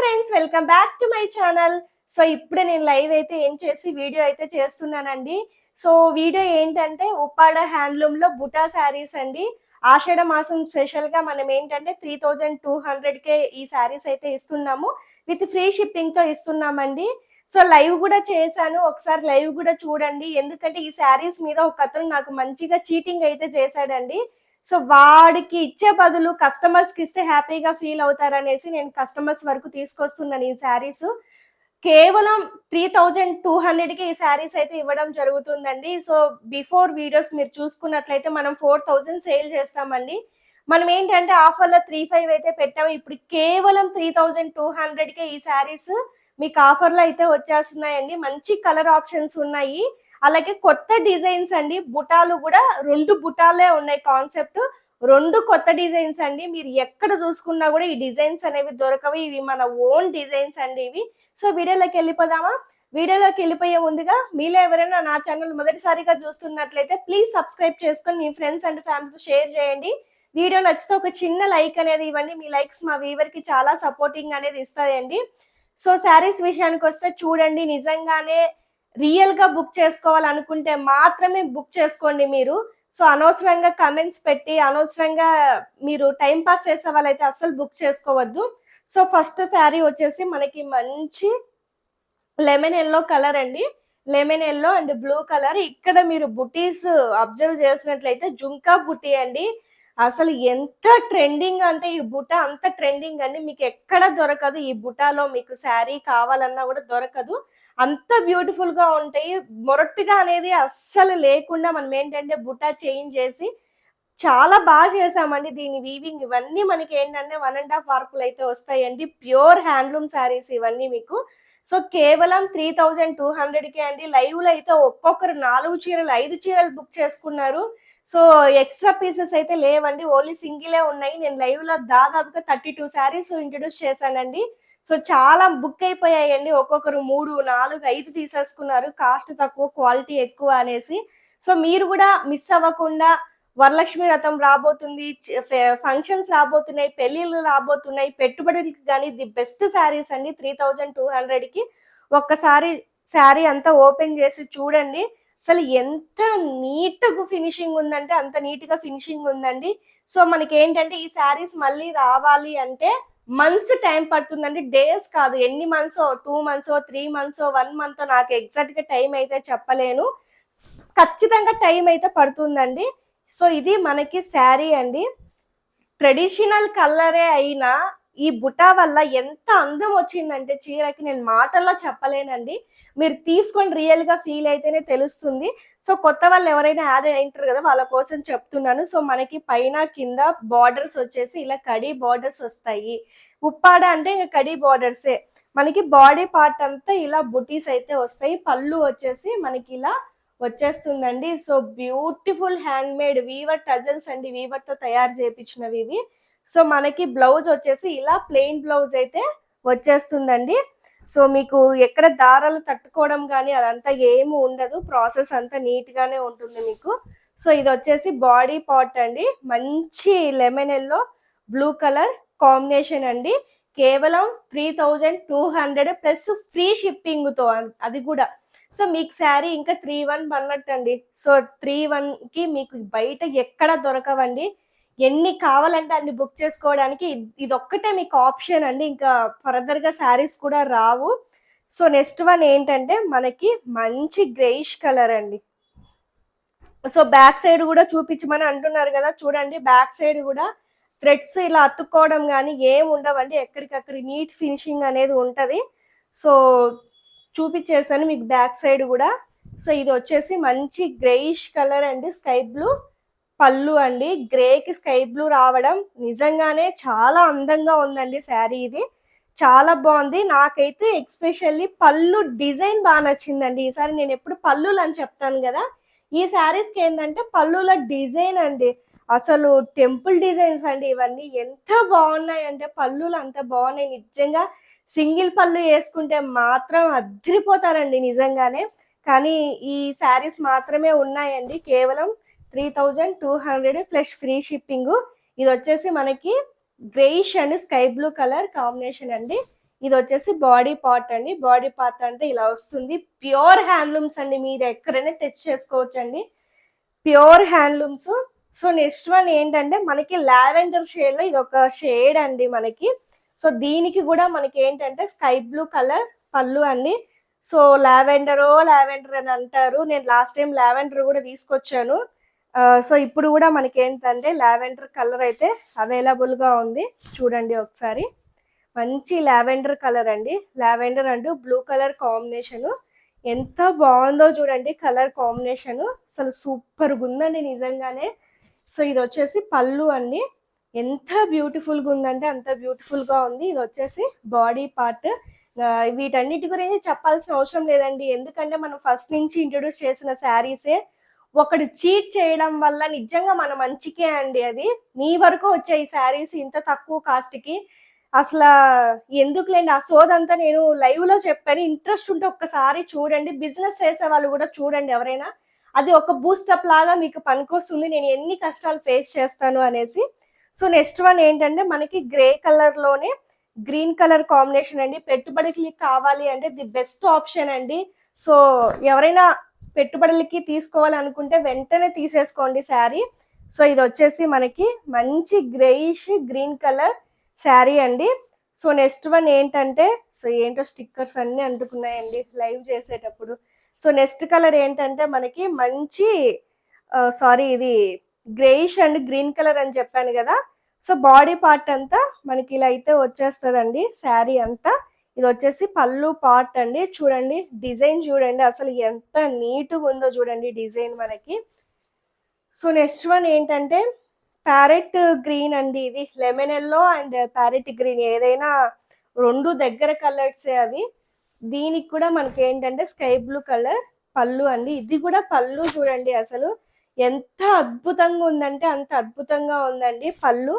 Friends welcome back to my channel so ఇప్పుడే నేను live అయితే ఏం చేసి వీడియో అయితే చేస్తున్నానండి. సో వీడియో ఏంటంటే ఉప్పాడ హ్యాండ్లూమ్లో బుటా శారీస్ అండి. ఆషాఢ మాసం స్పెషల్గా మనం ఏంటంటే త్రీ థౌజండ్ టూ హండ్రెడ్ కే ఈ శారీస్ అయితే ఇస్తున్నాము. విత్ ఫ్రీ షిప్పింగ్తో ఇస్తున్నామండి. సో లైవ్ కూడా చేశాను. ఒకసారి లైవ్ కూడా చూడండి. ఎందుకంటే ఈ శారీస్ మీద ఒక అతను నాకు మంచిగా చీటింగ్ అయితే చేశాడండి. సో వాడికి ఇచ్చే బదులు కస్టమర్స్కి ఇస్తే హ్యాపీగా ఫీల్ అవుతారనేసి నేను కస్టమర్స్ వరకు తీసుకొస్తున్నాను ఈ శారీస్. కేవలం త్రీ థౌజండ్ టూ హండ్రెడ్కి ఈ శారీస్ అయితే ఇవ్వడం జరుగుతుందండి. సో బిఫోర్ వీడియోస్ మీరు చూసుకున్నట్లయితే మనం ఫోర్ థౌజండ్ సేల్ చేస్తామండి. మనం ఏంటంటే ఆఫర్లో త్రీ ఫైవ్ అయితే పెట్టాము ఇప్పుడు కేవలం త్రీ థౌజండ్ టూ హండ్రెడ్కే ఈ శారీస్ మీకు ఆఫర్లో అయితే వచ్చేస్తున్నాయండి. మంచి కలర్ ఆప్షన్స్ ఉన్నాయి. అలాగే కొత్త డిజైన్స్ అండి బుటాలు కూడా రెండు బుటాలే ఉన్నాయి కాన్సెప్ట్. రెండు కొత్త డిజైన్స్ అండి మీరు ఎక్కడ చూసుకున్నా కూడా ఈ డిజైన్స్ అనేవి దొరకవు. ఇవి మన ఓన్ డిజైన్స్ అండి ఇవి. సో వీడియోలోకి వెళ్ళిపోదామా? వీడియోలోకి వెళ్ళిపోయే ముందుగా మీలో ఎవరైనా నా ఛానల్ మొదటిసారిగా చూస్తున్నట్లయితే ప్లీజ్ సబ్స్క్రైబ్ చేసుకొని మీ ఫ్రెండ్స్ అండ్ ఫ్యామిలీతో షేర్ చేయండి. వీడియో నచ్చితే ఒక చిన్న లైక్ అనేది ఇవ్వండి. మీ లైక్స్ మా వీవర్కి చాలా సపోర్టింగ్ అనేది ఇస్తాయండి. సో శారీస్ విషయానికి వస్తే చూడండి. నిజంగానే రియల్గా బుక్ చేసుకోవాలనుకుంటే మాత్రమే బుక్ చేసుకోండి మీరు. సో అనవసరంగా కమెంట్స్ పెట్టి అనవసరంగా మీరు టైం పాస్ చేసే వాళ్ళైతే అస్సలు బుక్ చేసుకోవద్దు. సో ఫస్ట్ శారీ వచ్చేసి మనకి మంచి లెమన్ ఎల్లో కలర్ అండి. Lemon yellow and blue colour ఇక్కడ మీరు బుటీస్ అబ్జర్వ్ చేసినట్లయితే జుంకా బుటీ అండి. అసలు ఎంత ట్రెండింగ్ అంటే ఈ బుట్ట అంత ట్రెండింగ్ అండి. మీకు ఎక్కడ దొరకదు. ఈ బుటాలో మీకు శారీ కావాలన్నా కూడా దొరకదు. అంత బ్యూటిఫుల్గా ఉంటాయి. మొరట్టుగా అనేది అస్సలు లేకుండా మనం ఏంటంటే బుట్ట చేంజ్ చేసి చాలా బాగా చేసామండి దీని వీవింగ్ ఇవన్నీ మనకి ఏంటంటే వన్ అండ్ హాఫ్ వర్కులు అయితే వస్తాయండి. ప్యూర్ హ్యాండ్లూమ్ శారీస్ ఇవన్నీ మీకు. సో కేవలం త్రీ థౌజండ్ టూ హండ్రెడ్కే అండి. లైవ్లో అయితే ఒక్కొక్కరు నాలుగు చీరలు ఐదు చీరలు బుక్ చేసుకున్నారు. సో ఎక్స్ట్రా పీసెస్ అయితే లేవండి. ఓన్లీ సింగిలే ఉన్నాయి. నేను లైవ్లో దాదాపుగా థర్టీ టూ శారీస్ ఇంట్రడ్యూస్ చేశానండి. సో చాలా బుక్ అయిపోయాయండి. ఒక్కొక్కరు మూడు నాలుగు ఐదు తీసేసుకున్నారు. కాస్ట్ తక్కువ క్వాలిటీ ఎక్కువ అనేసి. సో మీరు కూడా మిస్ అవ్వకుండా వరలక్ష్మి రథం రాబోతుంది ఫంక్షన్స్ రాబోతున్నాయి పెళ్ళిళ్ళు రాబోతున్నాయి పెట్టుబడులకి కానీ ది బెస్ట్ శారీస్ అండి త్రీ థౌజండ్ టూ హండ్రెడ్కి. ఒక్కసారి శారీ అంతా ఓపెన్ చేసి చూడండి. అసలు ఎంత నీట్గా ఫినిషింగ్ ఉందంటే అంత నీట్గా ఫినిషింగ్ ఉందండి. సో మనకి ఏంటంటే ఈ శారీస్ మళ్ళీ రావాలి అంటే మంత్స్ టైం పడుతుందండి. డేస్ కాదు. ఎన్ని months two months three months one month నాకు ఎగ్జాక్ట్గా టైం అయితే చెప్పలేను. ఖచ్చితంగా టైం అయితే పడుతుందండి. సో ఇది మనకి శారీ అండి. ట్రెడిషనల్ కలరే అయినా ఈ బుటా వల్ల ఎంత అందం వచ్చిందంటే చీరకి నేను మాటల్లో చెప్పలేనండి. మీరు తీసుకొని రియల్గా ఫీల్ అయితేనే తెలుస్తుంది. సో కొత్త వాళ్ళు ఎవరైనా యాడ్ అయింటారు కదా వాళ్ళ కోసం చెప్తున్నాను. సో మనకి పైన కింద బార్డర్స్ వచ్చేసి ఇలా కడి బార్డర్స్ వస్తాయి. ఉప్పాడ అంటే ఇంకా కడి బార్డర్సే మనకి బాడీ పార్ట్ అంతా ఇలా బుటీస్ అయితే వస్తాయి. పళ్ళు వచ్చేసి మనకి ఇలా వచ్చేస్తుందండి. So beautiful hand made weaver tassels అండి వీవర్తో తయారు చేయించినవి ఇవి. సో మనకి బ్లౌజ్ వచ్చేసి ఇలా ప్లెయిన్ బ్లౌజ్ అయితే వచ్చేస్తుందండి. సో మీకు ఎక్కడ దారాలు తట్టుకోవడం కానీ అదంతా ఏమి ఉండదు. ప్రాసెస్ అంతా నీట్గానే ఉంటుంది మీకు. సో ఇది వచ్చేసి బాడీ పార్ట్ అండి. మంచి lemon yellow blue colour combination అండి. కేవలం three thousand two hundred plus free షిప్పింగ్తో అది కూడా. సో మీకు శారీ ఇంకా త్రీ వన్ అన్నట్టు అండి సో త్రీ వన్కి మీకు బయట ఎక్కడ దొరకవండి. ఎన్ని కావాలంటే అన్ని బుక్ చేసుకోవడానికి ఇది ఒక్కటే మీకు ఆప్షన్ అండి. ఇంకా ఫర్దర్గా శారీస్ కూడా రావు. సో నెక్స్ట్ వన్ ఏంటంటే మనకి మంచి గ్రేయిష్ కలర్ అండి. సో బ్యాక్ సైడ్ కూడా చూపించమని అంటున్నారు కదా చూడండి. బ్యాక్ సైడ్ కూడా థ్రెడ్స్ ఇలా అతుక్కోవడం కానీ ఏం ఉండవండి. ఎక్కడికక్కడ నీట్ ఫినిషింగ్ అనేది ఉంటుంది. సో చూపించేసాను మీకు బ్యాక్ సైడ్ కూడా. సో ఇది వచ్చేసి మంచి గ్రేయిష్ కలర్ అండి. Sky blue. పళ్ళు అండి. గ్రేకి స్కై బ్లూ రావడం నిజంగానే చాలా అందంగా ఉందండి శారీ ఇది. చాలా బాగుంది. నాకైతే ఎక్స్పెషల్లీ పళ్ళు డిజైన్ బాగా నచ్చిందండి. ఈసారి నేను ఎప్పుడు పళ్ళులు అని చెప్తాను కదా. ఈ శారీస్కి ఏంటంటే పళ్ళుల డిజైన్ అండి. అసలు టెంపుల్ డిజైన్స్ అండి ఇవన్నీ. ఎంత బాగున్నాయి అంటే పళ్ళులు అంత బాగున్నాయి. నిజంగా సింగిల్ పళ్ళు వేసుకుంటే మాత్రం అద్దరిపోతారండి నిజంగానే. కానీ ఈ శారీస్ మాత్రమే ఉన్నాయండి. కేవలం three thousand two hundred plus free shipping. ఇది వచ్చేసి మనకి greyish and sky blue colour combination అండి. ఇది వచ్చేసి బాడీ పార్ట్ అండి. బాడీ పార్ట్ అంటే ఇలా వస్తుంది. ప్యూర్ హ్యాండ్లూమ్స్ అండి. మీరు ఎక్కడైనా టచ్ చేసుకోవచ్చు అండి pure handlooms. So next one ఏంటంటే మనకి లావెండర్ షేడ్లో ఇది ఒక షేడ్ అండి మనకి. సో దీనికి కూడా మనకి ఏంటంటే స్కై బ్లూ కలర్ పళ్ళు అండి. సో లావెండర్ లావెండర్ అని అంటారు. నేను లాస్ట్ టైం లావెండర్ కూడా తీసుకొచ్చాను. సో ఇప్పుడు కూడా మనకి ఏంటంటే లావెండర్ కలర్ అయితే అవైలబుల్గా ఉంది. చూడండి ఒకసారి. మంచి లావెండర్ కలర్ అండి. లావెండర్ అంటూ బ్లూ కలర్ కాంబినేషన్. ఎంత బాగుందో చూడండి కలర్ కాంబినేషన్. అసలు సూపర్గా ఉందండి నిజంగానే. సో ఇది వచ్చేసి పళ్ళు అండి. ఎంత బ్యూటిఫుల్గా ఉందంటే అంత బ్యూటిఫుల్గా ఉంది. ఇది వచ్చేసి బాడీ పార్ట్. వీటన్నిటి గురించి చెప్పాల్సిన అవసరం లేదండి. ఎందుకంటే మనం ఫస్ట్ నుంచి ఇంట్రొడ్యూస్ చేసిన శారీసే. ఒకడు చీట్ చేయడం వల్ల నిజంగా మన మంచికే అండి అది. మీ వరకు వచ్చే ఈ శారీస్ ఇంత తక్కువ కాస్ట్కి అసలు ఎందుకులేండి? ఆ సోదంతా నేను లైవ్లో చెప్పాను. ఇంట్రెస్ట్ ఉంటే ఒక్కసారి చూడండి. బిజినెస్ చేసే వాళ్ళు కూడా చూడండి ఎవరైనా. అది ఒక బూస్టప్ లాగా మీకు పనికొస్తుంది. నేను ఎన్ని కష్టాలు ఫేస్ చేస్తాను అనేసి. సో నెక్స్ట్ వన్ ఏంటంటే మనకి గ్రే కలర్లోనే గ్రీన్ కలర్ కాంబినేషన్ అండి. పెట్టుబడికి కావాలి అంటే ది బెస్ట్ ఆప్షన్ అండి. సో ఎవరైనా పెట్టుబడులకి తీసుకోవాలనుకుంటే వెంటనే తీసేసుకోండి శారీ. సో ఇది వచ్చేసి మనకి మంచి గ్రేయిష్ గ్రీన్ కలర్ శారీ అండి. సో నెక్స్ట్ వన్ ఏంటంటే సో ఏంటో స్టిక్కర్స్ అన్నీ అంటుకున్నాయండి లైవ్ చేసేటప్పుడు. సో నెక్స్ట్ కలర్ ఏంటంటే మనకి మంచి సారీ ఇది గ్రేయిష్ అండ్ గ్రీన్ కలర్ అని చెప్పాను కదా. సో బాడీ పార్ట్ అంతా మనకి ఇలా అయితే వచ్చేస్తుందండి శారీ అంతా. ఇది వచ్చేసి పళ్ళు పార్ట్ అండి. చూడండి డిజైన్ చూడండి. అసలు ఎంత నీట్గా ఉందో చూడండి డిజైన్ మనకి. సో నెక్స్ట్ వన్ ఏంటంటే ప్యారెట్ గ్రీన్ అండి ఇది. Lemon yellow and parrot green ఏదైనా రెండు దగ్గర కలర్స్ అవి. దీనికి కూడా మనకి ఏంటంటే స్కై బ్లూ కలర్ పళ్ళు అండి. ఇది కూడా పళ్ళు చూడండి అసలు. ఎంత అద్భుతంగా ఉందంటే అంత అద్భుతంగా ఉందండి పళ్ళు.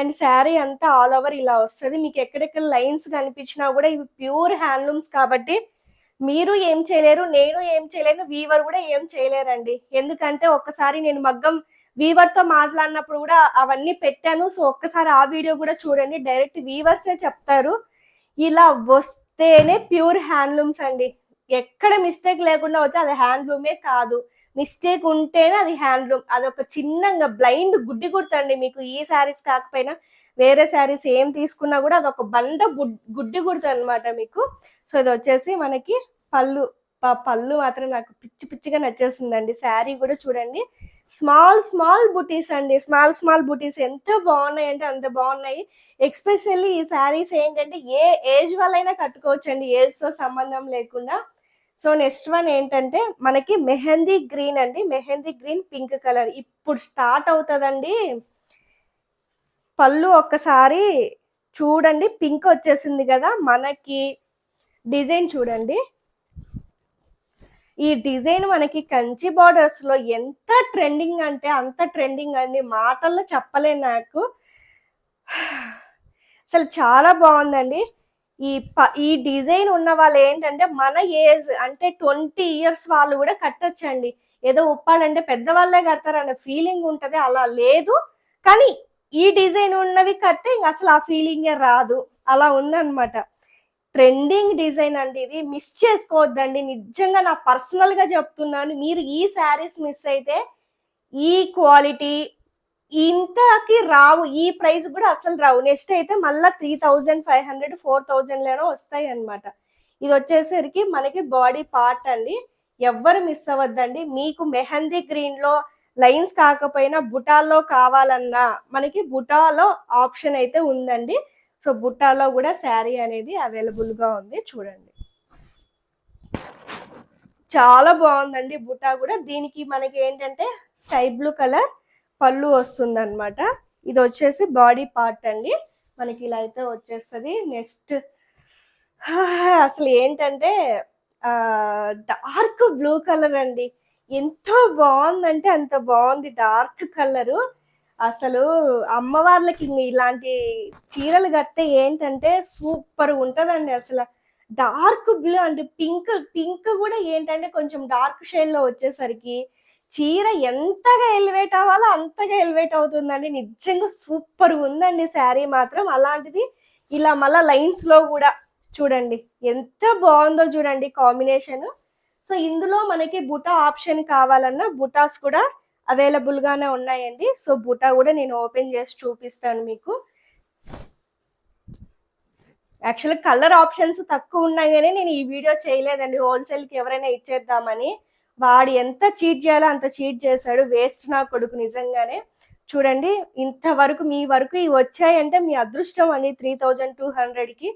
అండ్ శారీ అంతా ఆల్ ఓవర్ ఇలా వస్తుంది. మీకు ఎక్కడెక్కడ లైన్స్ కనిపించినా కూడా ఇవి ప్యూర్ హ్యాండ్లూమ్స్ కాబట్టి మీరు ఏం చేయలేరు నేను ఏం చేయలేను వీవర్ కూడా ఏం చేయలేరండి. ఎందుకంటే ఒక్కసారి నేను మగ్గం వీవర్తో మాట్లాడినప్పుడు కూడా అవన్నీ పెట్టాను. సో ఒక్కసారి ఆ వీడియో కూడా చూడండి. డైరెక్ట్ వీవర్సే చెప్తారు. ఇలా వస్తేనే ప్యూర్ హ్యాండ్లూమ్స్ అండి. ఎక్కడ మిస్టేక్ లేకుండా వచ్చి అది హ్యాండ్లూమే కాదు. మిస్టేక్ ఉంటేనే అది హ్యాండ్లూమ్ అది ఒక చిన్నగా బ్లైండ్ గుడ్డి కుడతండి మీకు. ఈ శారీస్ కాకపోయినా వేరే శారీస్ ఏం తీసుకున్నా కూడా అది ఒక బండ గుడ్డి కుడుతుంది అనమాట మీకు. సో ఇది వచ్చేసి మనకి పళ్ళు. పళ్ళు మాత్రం నాకు పిచ్చి పిచ్చిగా నచ్చేసిందండి. శారీ కూడా చూడండి. స్మాల్ స్మాల్ బుటీస్ అండి. స్మాల్ స్మాల్ బుటీస్ ఎంత బాగున్నాయి అంటే అంత బాగున్నాయి. ఎక్స్పెషల్లీ ఈ శారీస్ ఏంటంటే ఏ ఏజ్ వాళ్ళైనా కట్టుకోవచ్చు అండి సంబంధం లేకుండా. సో నెక్స్ట్ వన్ ఏంటంటే మనకి మెహందీ గ్రీన్ అండి. Mehndi green pink colour. ఇప్పుడు స్టార్ట్ అవుతుందండి. పళ్ళు ఒక్కసారి చూడండి. పింక్ వచ్చేసింది కదా. మనకి డిజైన్ చూడండి. ఈ డిజైన్ మనకి కంచి బార్డర్స్లో ఎంత ట్రెండింగ్ అంటే అంత ట్రెండింగ్ అండి. మాటల్లో చెప్పలేను నాకు. అసలు చాలా బాగుందండి. ఈ ప- ఈ డిజైన్ ఉన్న వాళ్ళు ఏంటంటే మన ఏజ్ అంటే ట్వంటీ ఇయర్స్ వాళ్ళు కూడా కట్టొచ్చండి. ఏదో ఉప్పాడంటే పెద్దవాళ్ళే కడతారనే ఫీలింగ్ ఉంటుంది అలా లేదు. కానీ ఈ డిజైన్ ఉన్నవి కడితే ఇంక అసలు ఆ ఫీలింగే రాదు. అలా ఉందన్నమాట. ట్రెండింగ్ డిజైన్ అండి ఇది. మిస్ చేసుకోవద్దండి. నిజంగా నా పర్సనల్గా చెప్తున్నాను. మీరు ఈ శారీస్ మిస్ అయితే ఈ క్వాలిటీ ఇంతకి రావు ఈ ప్రైస్ కూడా అసలు రావు. నెక్స్ట్ అయితే మళ్ళీ three thousand five hundred four థౌజండ్లోనో వస్తాయి అన్నమాట ఇది వచ్చేసరికి మనకి బాడీ పార్ట్ అండి. ఎవ్వరు మిస్ అవ్వద్దండి. మీకు మెహందీ గ్రీన్లో లైన్స్ కాకపోయినా బుటాల్లో కావాలన్నా మనకి బుటాలో ఆప్షన్ అయితే ఉందండి. సో బుట్టాలో కూడా శారీ అనేది అవైలబుల్గా ఉంది. చూడండి. చాలా బాగుందండి బుటా కూడా. దీనికి మనకి ఏంటంటే స్కై బ్లూ కలర్ పళ్ళు వస్తుంది అనమాట ఇది వచ్చేసి బాడీ పార్ట్ అండి. మనకి ఇలా అయితే వచ్చేస్తుంది. నెక్స్ట్ అసలు ఏంటంటే డార్క్ బ్లూ కలర్ అండి. ఎంత బాగుందంటే అంత బాగుంది డార్క్ కలరు. అసలు అమ్మవార్లకి ఇలాంటి చీరలు కడితే ఏంటంటే సూపర్ ఉంటుందండి అసలు. డార్క్ బ్లూ అంటే పింక్ పింక్ కూడా ఏంటంటే కొంచెం డార్క్ షేడ్లో వచ్చేసరికి చీర ఎంతగా ఎలివేట్ అవ్వాలో అంతగా ఎలివేట్ అవుతుందండి. నిజంగా సూపర్ ఉందండి శారీ మాత్రం. అలాంటిది ఇలా మళ్ళా లైన్స్లో కూడా చూడండి ఎంత బాగుందో చూడండి కాంబినేషన్ సో ఇందులో మనకి బుటా ఆప్షన్ కావాలన్నా బుటాస్ కూడా అవైలబుల్ గానే ఉన్నాయండి. సో బుటా కూడా నేను ఓపెన్ చేసి చూపిస్తాను మీకు. యాక్చువల్ కలర్ ఆప్షన్స్ తక్కువ ఉన్నాయి కానీ నేను ఈ వీడియో చేయలేదండి. హోల్సేల్కి ఎవరైనా ఇచ్చేద్దామని. వాడు ఎంత చీట్ చేయాలో అంత చీట్ చేశాడు. వేస్ట్ నా కొడుకు నిజంగానే. చూడండి ఇంతవరకు మీ వరకు ఇవి వచ్చాయంటే మీ అదృష్టం అండి త్రీ థౌజండ్ టూ హండ్రెడ్కి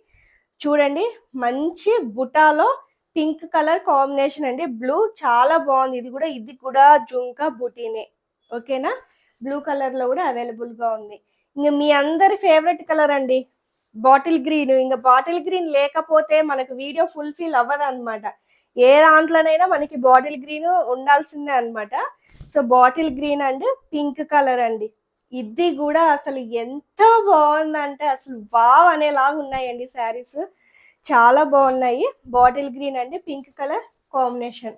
చూడండి మంచి బుటాలో పింక్ కలర్ కాంబినేషన్ అండి. బ్లూ చాలా బాగుంది. ఇది కూడా ఇది కూడా జుంకా బుటీనే. ఓకేనా బ్లూ కలర్లో కూడా అవైలబుల్గా ఉంది. ఇంకా మీ అందరి ఫేవరెట్ కలర్ అండి. బాటిల్ గ్రీన్ ఇంకా బాటిల్ గ్రీన్ లేకపోతే మనకు వీడియో ఫుల్ఫిల్ అవ్వదు అనమాట ఏ దాంట్లోనైనా మనకి బాటిల్ గ్రీన్ ఉండాల్సిందే అనమాట so bottle green and pink colour అండి. ఇది కూడా అసలు ఎంత బాగుందంటే అసలు వావ్ అనేలాగా ఉన్నాయండి శారీస్. చాలా బాగున్నాయి. Bottle green and pink colour combination.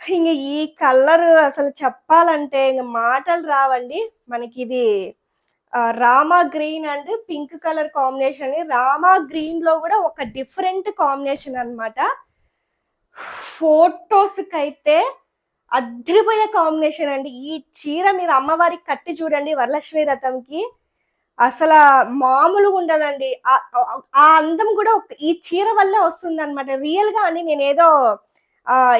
ఇంక ఈ కలర్ అసలు చెప్పాలంటే ఇంక మాటలు రావండి. మనకి ఇది Rama green and pink colour combination. Rama గ్రీన్లో కూడా ఒక డిఫరెంట్ కాంబినేషన్ అనమాట ఫోటోస్కి అయితే అద్రిపోయే కాంబినేషన్ అండి. ఈ చీర మీరు అమ్మవారికి కట్టి చూడండి వరలక్ష్మి రథంకి. అసలు మామూలుగా ఉండదండి. ఆ అందం కూడా ఈ చీర వల్లే వస్తుంది అనమాట రియల్గా అండి నేను ఏదో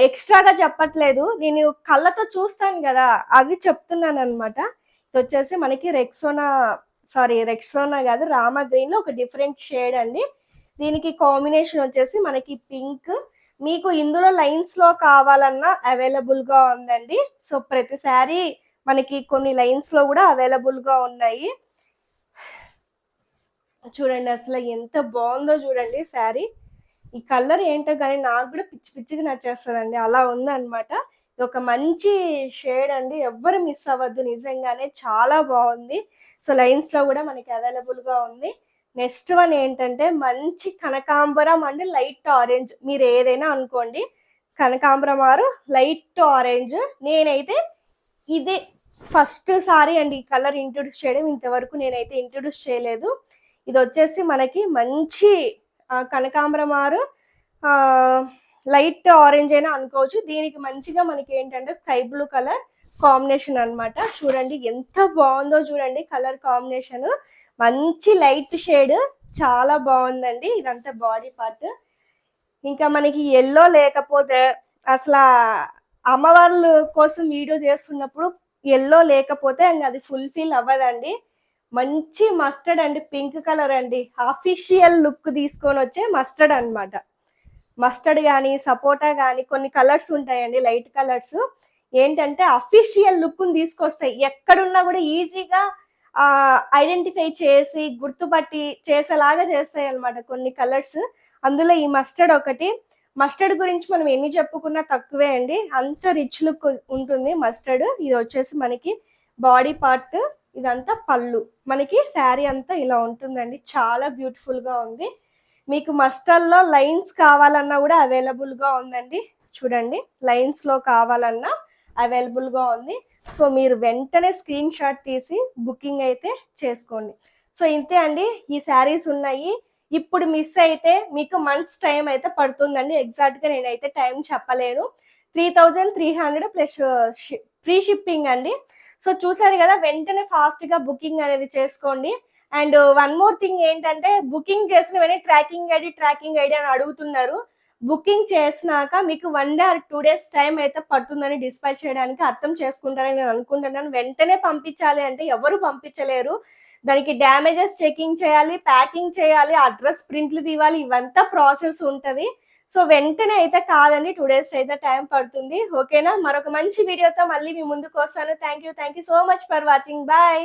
ఎక్స్ట్రాగా చెప్పట్లేదు. నేను కళ్ళతో చూస్తాను కదా అది చెప్తున్నాను అనమాట ఇది వచ్చేసి మనకి రెక్సోనా సారీ రెక్సోనా కాదు రామా గ్రీన్లో ఒక డిఫరెంట్ షేడ్ అండి. దీనికి కాంబినేషన్ వచ్చేసి మనకి పింక్ మీకు ఇందులో లైన్స్లో కావాలన్నా అవైలబుల్గా ఉందండి. సో ప్రతిసారి మనకి కొన్ని లైన్స్లో కూడా అవైలబుల్గా ఉన్నాయి. చూడండి అసలు ఎంత బాగుందో చూడండి శారీ. ఈ కలర్ ఏంటో కానీ నాకు కూడా పిచ్చి పిచ్చిగా నచ్చేస్తుందండి. అలా ఉందన్నమాట. ఇది ఒక మంచి షేడ్ అండి. ఎవ్వరు మిస్ అవ్వద్దు. నిజంగానే చాలా బాగుంది. సో లైన్స్లో కూడా మనకి అవైలబుల్గా ఉంది. నెక్స్ట్ వన్ ఏంటంటే మంచి కనకాంబరం అండ్ లైట్ ఆరెంజ్. మీరు ఏదైనా అనుకోండి కనకాంబరం ఆరు లైట్ ఆరెంజ్. నేనైతే ఇదే ఫస్ట్ సారి అండి ఈ కలర్ ఇంట్రొడ్యూస్ చేయడం ఇంతవరకు నేనైతే ఇంట్రొడ్యూస్ చేయలేదు. ఇది వచ్చేసి మనకి మంచి కనకాంబరం ఆరు లైట్ ఆరెంజ్ అయినా అనుకోవచ్చు. దీనికి మంచిగా మనకి ఏంటంటే స్కై బ్లూ కలర్ కాంబినేషన్ అనమాట చూడండి ఎంత బాగుందో చూడండి కలర్ కాంబినేషన్. మంచి లైట్ షేడ్. చాలా బాగుందండి ఇదంతా బాడీ పార్ట్. ఇంకా మనకి ఎల్లో లేకపోతే అసలు అమ్మవార్ల కోసం వీడియో చేస్తున్నప్పుడు ఎల్లో లేకపోతే అది ఫుల్ఫిల్ అవ్వదండి. మంచి మస్టర్డ్ అండి పింక్ కలర్ అండి. అఫీషియల్ లుక్ తీసుకొని వచ్చే మస్టర్డ్ అనమాట మస్టర్డ్ కానీ సపోటా కానీ కొన్ని కలర్స్ ఉంటాయండి లైట్ కలర్స్ ఏంటంటే అఫీషియల్ లుక్ని తీసుకొస్తాయి. ఎక్కడున్నా కూడా ఈజీగా ఐడెంటిఫై చేసి గుర్తుపట్టి చేసేలాగా చేస్తాయి అనమాట కొన్ని కలర్స్ అందులో ఈ మస్టర్డ్ ఒకటి. మస్టర్డ్ గురించి మనం ఎన్ని చెప్పుకున్నా తక్కువే అండి. అంత రిచ్ లుక్ ఉంటుంది మస్టర్డ్ ఇది వచ్చేసి మనకి బాడీ పార్ట్ ఇదంతా పళ్ళు. మనకి శారీ అంతా ఇలా ఉంటుందండి. చాలా బ్యూటిఫుల్గా ఉంది. మీకు మస్టర్లో లైన్స్ కావాలన్నా కూడా అవైలబుల్గా ఉందండి. చూడండి లైన్స్లో కావాలన్నా అవైలబుల్గా ఉంది. సో మీరు వెంటనే స్క్రీన్ షాట్ తీసి బుకింగ్ అయితే చేసుకోండి. సో ఇంతే అండి ఈ శారీస్ ఉన్నాయి. ఇప్పుడు మిస్ అయితే మీకు మంత్స్ టైం అయితే పడుతుందండి. ఎగ్జాక్ట్గా నేనైతే టైం చెప్పలేను. Three thousand three hundred plus free shipping అండి. సో చూసారు కదా వెంటనే ఫాస్ట్గా బుకింగ్ అనేది చేసుకోండి. అండ్ వన్ మోర్ థింగ్ ఏంటంటే బుకింగ్ చేసిన వెంటనే ట్రాకింగ్ ఐడి ట్రాకింగ్ ఐడి అని అడుగుతున్నారు. బుకింగ్ చేసినాక మీకు one day or two days time అయితే పడుతుందని డిస్పాచ్ చేయడానికి అర్థం చేసుకుంటారని నేను అనుకుంటున్నాను. వెంటనే పంపించాలి అంటే ఎవరు పంపించలేరు. దానికి డ్యామేజెస్ చెకింగ్ చేయాలి ప్యాకింగ్ చేయాలి అడ్రస్ ప్రింట్లు తీవాలి ఇవంతా ప్రాసెస్ ఉంటుంది. సో వెంటనే అయితే కాదండి టూ డేస్ అయితే టైం పడుతుంది. ఓకేనా మరొక మంచి వీడియోతో మళ్ళీ మీ ముందుకు వస్తాను. Thank you thank you so much for watching bye